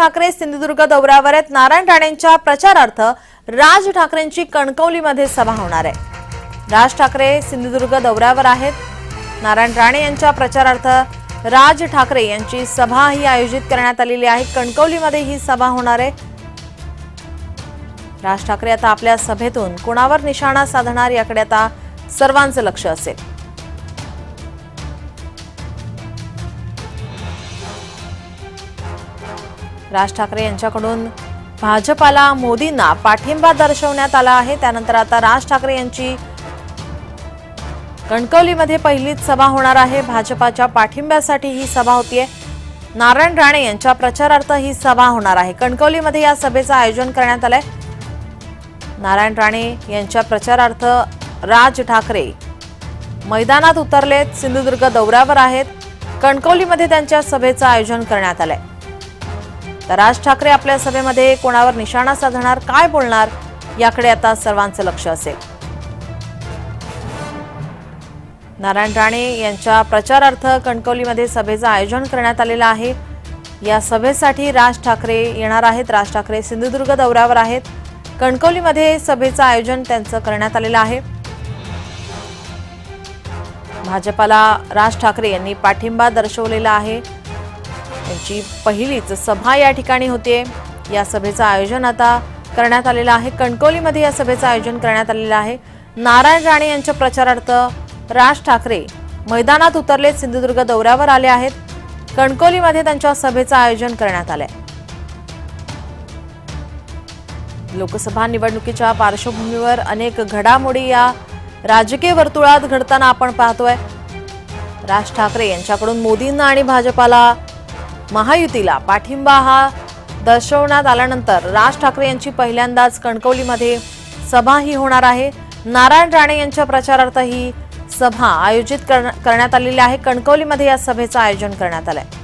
ठाकरे सिंधुदुर्ग दौऱ्यावर आहेत. नारायण राणेंच्या प्रचारार्थ राज ठाकरेंची कणकवलीमध्ये सभा होणार आहे. राज ठाकरे सिंधुदुर्ग दौऱ्यावर आहेत. नारायण राणे यांच्या प्रचारार्थ राज ठाकरे यांची सभा ही आयोजित करण्यात आलेली आहे. कणकवलीमध्ये ही सभा होणार आहे. राज ठाकरे आता आपल्या सभेतून कोणावर निशाणा साधणार याकडे आता सर्वांचं लक्ष असेल. राज ठाकरे यांच्याकडून भाजपाला मोदींना पाठिंबा दर्शवण्यात आला आहे. त्यानंतर आता राज ठाकरे यांची कणकवलीमध्ये पहिलीच सभा होणार आहे. भाजपाच्या पाठिंब्यासाठी ही सभा होतीये. नारायण राणे यांच्या प्रचारार्थ ही सभा होणार आहे. कणकवलीमध्ये या सभेचं आयोजन करण्यात आलंय. नारायण राणे यांच्या प्रचारार्थ राज ठाकरे मैदानात उतरलेत. सिंधुदुर्ग दौऱ्यावर आहेत. कणकवलीमध्ये त्यांच्या सभेचं आयोजन करण्यात आलंय. तर राज ठाकरे आपल्या सभेमध्ये कोणावर निशाणा साधणार काय बोलणार याकडे आता सर्वांचं लक्ष असेल. नारायण राणे यांच्या प्रचारार्थ कणकवलीमध्ये सभेचं आयोजन करण्यात आलेलं आहे. या सभेसाठी राज ठाकरे येणार आहेत. राज ठाकरे सिंधुदुर्ग दौऱ्यावर आहेत. कणकवलीमध्ये सभेचं आयोजन त्यांचं करण्यात आलेलं आहे. भाजपाला राज ठाकरे यांनी पाठिंबा दर्शवलेला आहे. त्यांची पहिलीच सभा या ठिकाणी होते या सभेचं आयोजन आता करण्यात आलेलं आहे. कणकवलीमध्ये या सभेचं आयोजन करण्यात आलेलं आहे. नारायण राणे यांच्या प्रचारार्थ राज ठाकरे मैदानात उतरले सिंधुदुर्ग दौऱ्यावर आले आहेत. कणकवलीमध्ये त्यांच्या सभेचं आयोजन करण्यात आलंय. लोकसभा निवडणुकीच्या पार्श्वभूमीवर अनेक घडामोडी या राजकीय वर्तुळात घडताना आपण पाहतोय. राज ठाकरे यांच्याकडून मोदींना आणि भाजपाला महायुतीला पाठिंबा हा दर्शवण्यात आल्यानंतर राज ठाकरे यांची पहिल्यांदाच कणकवलीमध्ये सभा ही होणार आहे. नारायण राणे यांच्या प्रचारार्थ ही सभा आयोजित करण्यात आलेली आहे कणकवलीमध्ये या सभेचं आयोजन करण्यात आलं आहे